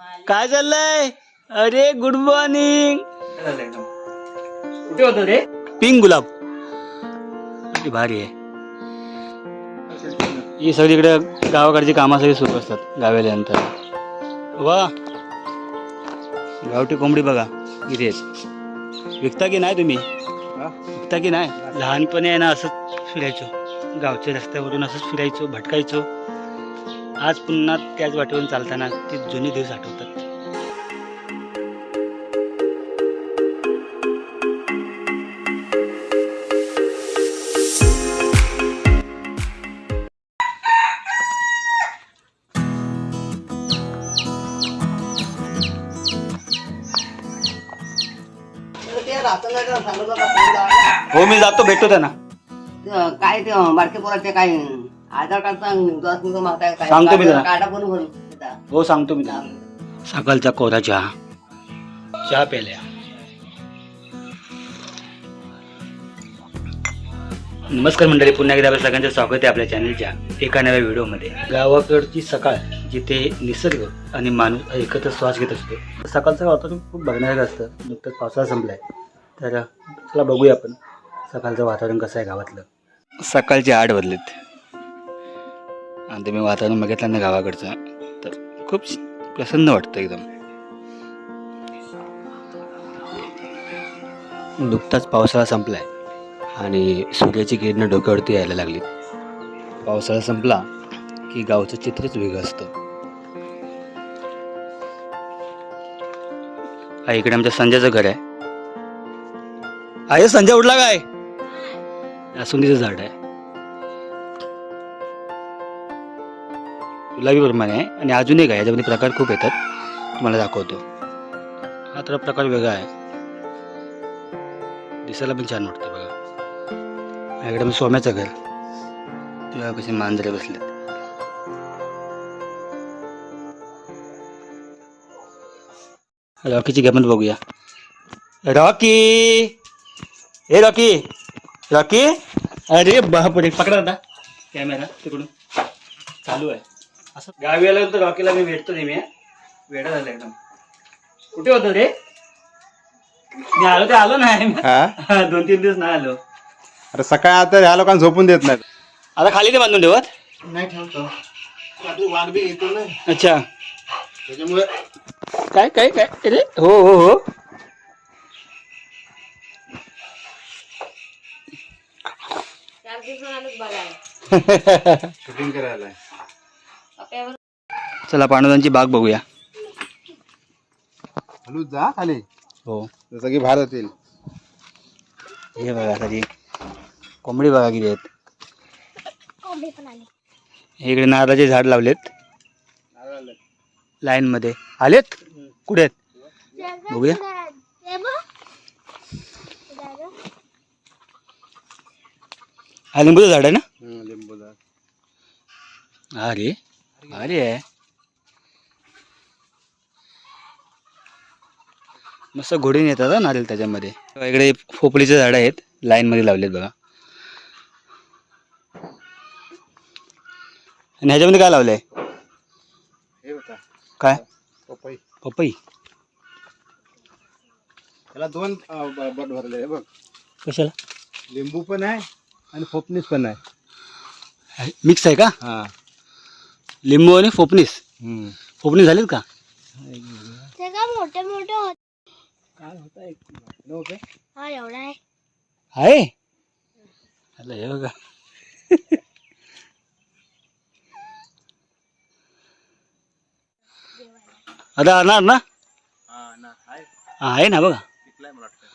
काय चाललंय? अरे गुड मॉर्निंग कुठे होतं रे. पिंक गुलाब. किती भारी आहे. ही सगळी इकडे गावाकडची कामं सगळी सुरू असतात गावेल्यानंतर वा. गावठी कोंबडी बघा आहेत. विकता की नाही तुम्ही? विकता की नाही? लहानपणी आहे ना असंच फिरायचो. गावच्या रस्त्यावरून असंच फिरायचो भटकायचो. आज पुन्हा त्याच वाटेवरून चालताना ते जुने दिवस आठवतात. हो मी जातो भेटतो त्यांना. ते काय ते बारके पोराचे काय आधार कार्ड सांग दस मिनिटं मागताय काय सांगतो मी त्याला. काटा पण भरून देता. हो सांगतो मी त्यांना सकाळचा कोरा चहा. चहा प्यायल्या नमस्कार मंडळी पुन्हा एकदा आपल्या सगळ्यांचं स्वागत आहे आपल्या चॅनलच्या एका नव्या व्हिडिओमध्ये. गावाकडची सकाळ जिथे निसर्ग आणि माणूस एकत्र श्वास घेत असतो. सकाळचं वातावरण खूप बघण्यासारखं असतं. नुकतंच पावसाळा संपलाय. तर चला बघूया आपण सकाळचं वातावरण कसं आहे गावातलं. सकाळचे आठ वाजलेत. आणि तुम्ही वातावरण बघितलं ना गावाकडचं तर खूप प्रसन्न वाटतं एकदम. नुकताच पावसाळा संपलाय आणि सूर्याची किरणं डोक्यावरती यायला लागली. पावसाळा संपला की गावचं चित्रच वेगळं असतं. हा इकडे आमच्या संजयचं घर आहे. आहे संजय उठला काय? जास्वंदीचं झाड आहे. गुलाबीप्रमाणे आहे आणि अजून एक आहे याच्यामध्ये प्रकार खूप येतात. तुम्हाला दाखवतो. हा तर प्रकार वेगळा आहे. दिसायला पण छान वाटतं बघा. माझ्याकडे मी सोम्याचं घर. तेव्हा कसे मांजरे बसलेत. रॉकीची गमत बघूया. रॉकी! हे रॉकी! रॉकी! अरे बापरे पकडा आता. कॅमेरा तिकडून. चालू आहे. असं गावी आल्यानंतर रॉकीला मी भेटतो नेहमी हा. वेडा झाला एकदम. कुठे होतो रे? मी आलो ते आलो नाही. हा? दोन तीन दिवस नाही आलो. अरे सकाळी आता ह्या लोकांना झोपून देत नाहीत. आता खाली नाही बांधून ठेवत नाही ठेवतो. वाघ बी येतो ना. अच्छा. त्याच्यामुळे काय काय काय? अरे हो हो हो. शूटिंग करायला. चला पांडवांची बाग बघूया. हलू जा खाली. हो. जसं की बाहेर होतील हे बघा सगळी कोंबडी बघा किती आहेत. इकडे नारळाचे झाड लावलेत. लाईन मध्ये आलेत? कुठे आहेत? बघूया. हा लिंबूचं झाड आहे ना? लिंबू जा अरे अरे आहे. मस्त घोडीने येतात हा नारळ त्याच्यामध्ये. इकडे पोपळीचे झाड आहेत लाईन मध्ये लावलेत बघा. आणि ह्याच्यामध्ये काय लावलंय? हे होता काय? पपई. पपई. त्याला दोन अं, ब- बट भरले हे बघ. कशाला? लिंबू पण आहे आणि फोपणीस पण आहे. मिक्स आहे का? हा. लिंबू आणि फोपनीस. फोपणी झालीत का? ते का मोठे मोठे होत काय होता एक नव्हतं हा एवढा आहे. आहे? अरे हे बघा. आता आणणार ना? हा ना आहे. हा, आहे ना बघा. पिकलाय मला वाटतं.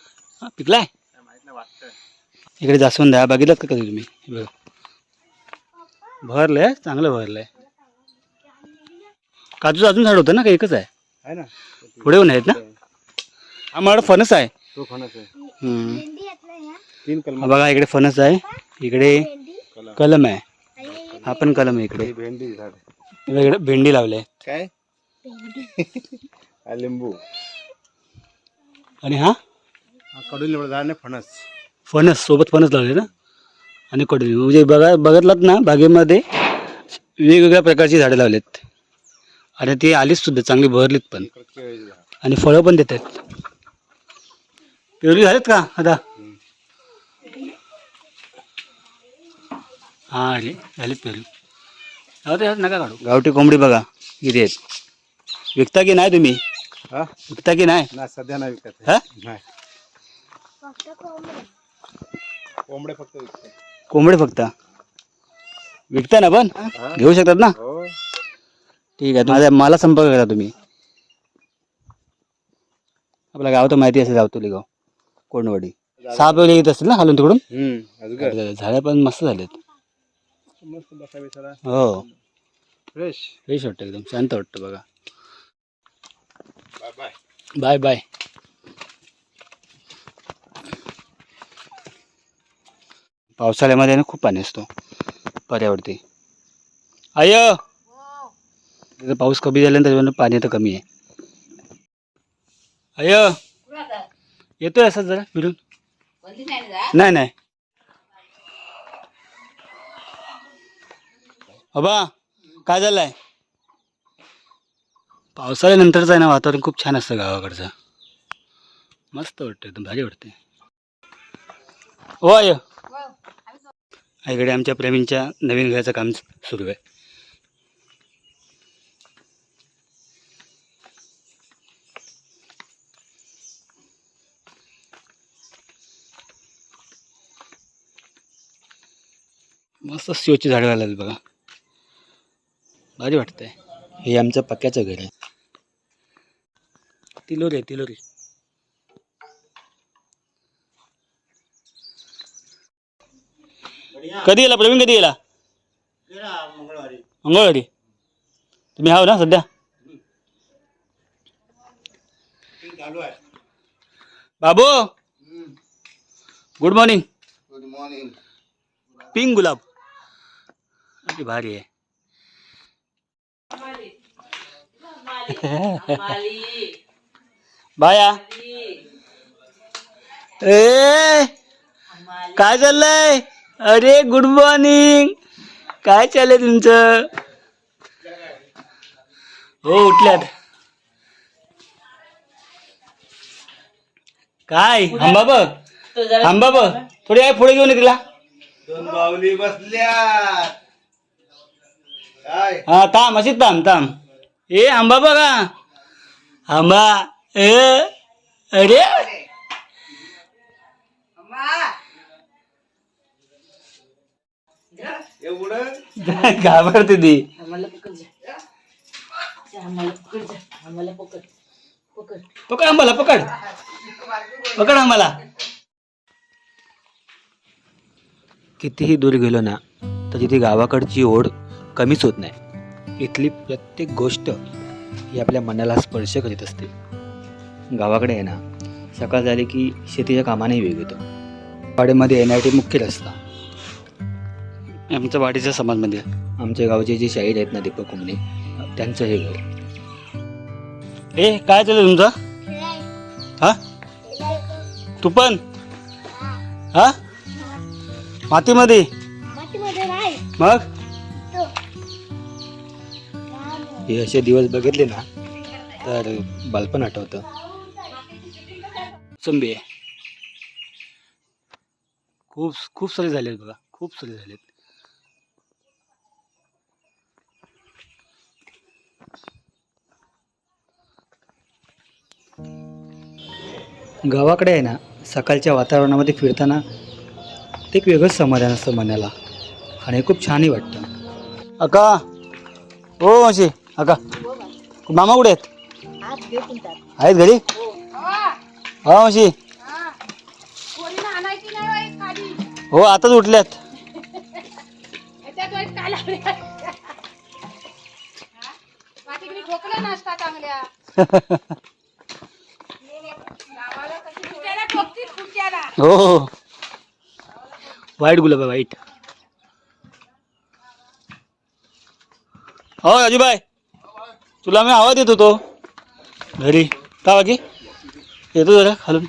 हा, पिकलाय? काय माहीत नाही वाटतं इकडे जास्वंद आहे. बघितलं का कधी तुम्ही? बघा. भरलंय चांगलं भरलंय. काजूचं अजून झाड होतं ना का एकच आहे? आहे ना. पुढे पण आहेत ना? हा मला फणस आहे. तो फणस आहे. हम्म. तीन हा कलम बघा इकडे फणस आहे. इकडे कलम. आहे. हा पण कलम आहे इकडे. भेंडी झाड. इकडे भेंडी लावले काय? हा लिंबू. आणि हा? हा कडूलिंबू झाड फणस. फणस सोबत फणस लावले ना? आणि कडली म्हणजे बघा बघितलात ना बागेमध्ये वेगवेगळ्या प्रकारची झाडे लावलेत. आणि ती आलीच सुद्धा चांगली बहरलीत पण. केळीची झाड. आणि फळं पण देतात. पेरली झालीत का आता? हा पेरली जाऊ दे, नका काढू. गावठी कोंबडी बघा किती आहेत? विकता की नाही तुम्ही? हा? विकता की नाही? नाही सध्या नाही विकत हा? नाही. फक्त कोंबडी कोंबडे फक्त विकते. कोंबडे फक्त? विकता ना पण? हा. घेऊ शकतात ना? हो. ठीक आहे माझ्या मला संपर्क करा तुम्ही. आपल्या गाव तर माहिती असेल गावतोली गाव. कोंडवाडी. साप वगैरे येत असतील ना खालून तिकडून? हम्म अजून झाडं पण मस्त झालेत. मस्त बसा बिसारा हो. फ्रेश फ्रेश वाटतं एकदम. शांत वाटतं बघा. बाय बाय बाय बाय पावसाळ्यामध्ये ना खूप पाणी असतो. पर्यावरती. आय! तिथं पाऊस कमी झाल्यानंतर त्याच्यामुळे पाणी आता कमी आहे. आय! येतोय असं जरा फिरून. नाही नाही बाबा काय झालंय? पावसाळ्यानंतरचं आहे ना वातावरण खूप छान असतं गावाकडचं. मस्त वाटतं एकदम भारी वाटते हो आय इकडे आमच्या प्रेमींच्या नवीन घराचं काम सुरू आहे. मस्त शिवची झाडं घालायला बघा. भारी वाटतंय. हे आमचं पक्क्याचं घर आहे. तिलोरी आहे तिलोरी. कधी गेला प्रवीण? कधी गेला? मंगळवारी. तुम्ही हाव ना सध्या? बाबू good morning. Good morning. Pink गुलाब. किती भारी आहे. बाया. ए काय चाललंय? अरे गुड मॉर्निंग काय चाललंय तुमचं? हो उठल्यात. काय? आंबा बघ. आंबा बघ. थोडी आहे पुढे घेऊन तिला. दोन बावली बसल्या हा थांब अशीच थांब थांब. ए आंबा बघा. आंबा ए अरे. एवढं? घाबरते ती. पकड आंबाला पकड. पकड आंबाला. कितीही दूर गेलो ना तर तिथे गावाकडची ओढ कमीच होत नाही. इथली प्रत्येक गोष्ट ही आपल्या मनाला स्पर्श करीत असते. गावाकडे आहे ना सकाळ झाली की शेतीच्या कामानेही वेग येतो. वाडीमध्ये एन आय टी मुख्य रस्ता. आमच्या वाडीच्या समाजमध्ये. आमच्या गावचे जे शाहीर आहेत ना दीपक कुमणे त्यांचं हे घर. ए काय चालू तुमचं? हा? तू पण? हा? मातीमध्ये? मग? हे असे दिवस बघितले ना तर बालपण आठवतं. चंबी आहे खूप खूप सारे झालेत बघा खूप सारे झालेत गावाकडे आहे ना सकाळच्या वातावरणामध्ये फिरताना ते एक वेगळंच समाधान असतं मनाला. आणि खूप छानही वाटतं. अका हो माशी अका मामा कुठे आहेत? आहेत घरी? हा. माशी हो. आताच उठल्यात. खुर्च्याला हो? हो वाईट गुलाब आहे वाईट. हो अजिबाय तुला मी आवाज देत होतो. घरी. का बाकी? येतो जरा खालून.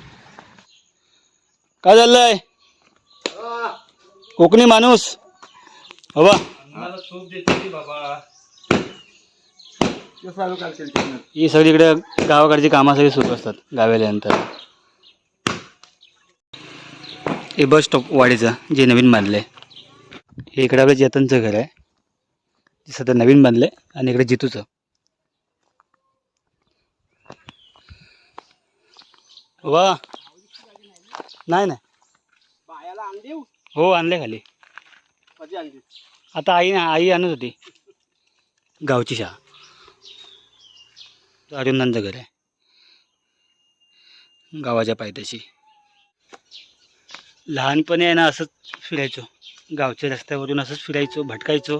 काय चाललंय? कोकणी माणूस. बाबा. ही सगळी इकडे गावाकडची कामं सगळी सुरू असतात गावेल्यानंतर. हे बस स्टॉप वाडीचं जे नवीन बांधलं आहे हे इकडे आपलं जतनचं घर आहे. जे सध्या नवीन बांधलं आहे आणि इकडे जितूचं. वा. नाही नाही. बायाला आण देऊ. हो आणले खाली. कधी आणली? आता आई आई आणत होती. गावची शाळा. अरुंदांचं घर आहे. गावाच्या पायथ्याशी. लहानपणी आहे ना असंच फिरायचो. गावच्या रस्त्यावरून असंच फिरायचो भटकायचो.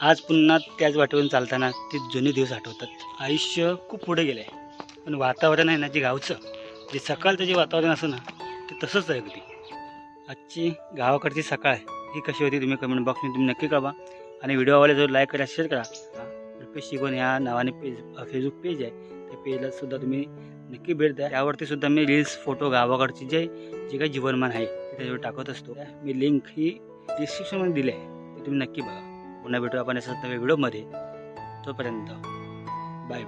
आज पुन्हा त्याच वाटेवरून चालताना ते जुने दिवस आठवतात. आयुष्य खूप पुढे गेलं आहे पण वातावरण आहे ना जे गावचं जे सकाळचं जे वातावरण असं ना ते तसंच आहे अगदी. आजची गावाकडची सकाळ ही कशी होती तुम्ही कमेंट बॉक्समध्ये तुम्ही नक्की कळवा. आणि व्हिडिओ आवडला जर लाईक करा शेअर करा. रुपेश शिकवण ह्या नावाने पेज फेसबुक पेज आहे. त्या पेजला सुद्धा तुम्ही नक्की भेट द्या. त्यावरती सुद्धा मी रील्स फोटो गावाकडची जे जे काही जीवनमान आहे ते त्याच्यावर टाकत असतो. मी लिंक ही डिस्क्रिप्शनमध्ये दिली आहे. ते तुम्ही नक्की बघा. पुन्हा भेटू आपण असं नव्या व्हिडिओमध्ये तोपर्यंत बाय बाय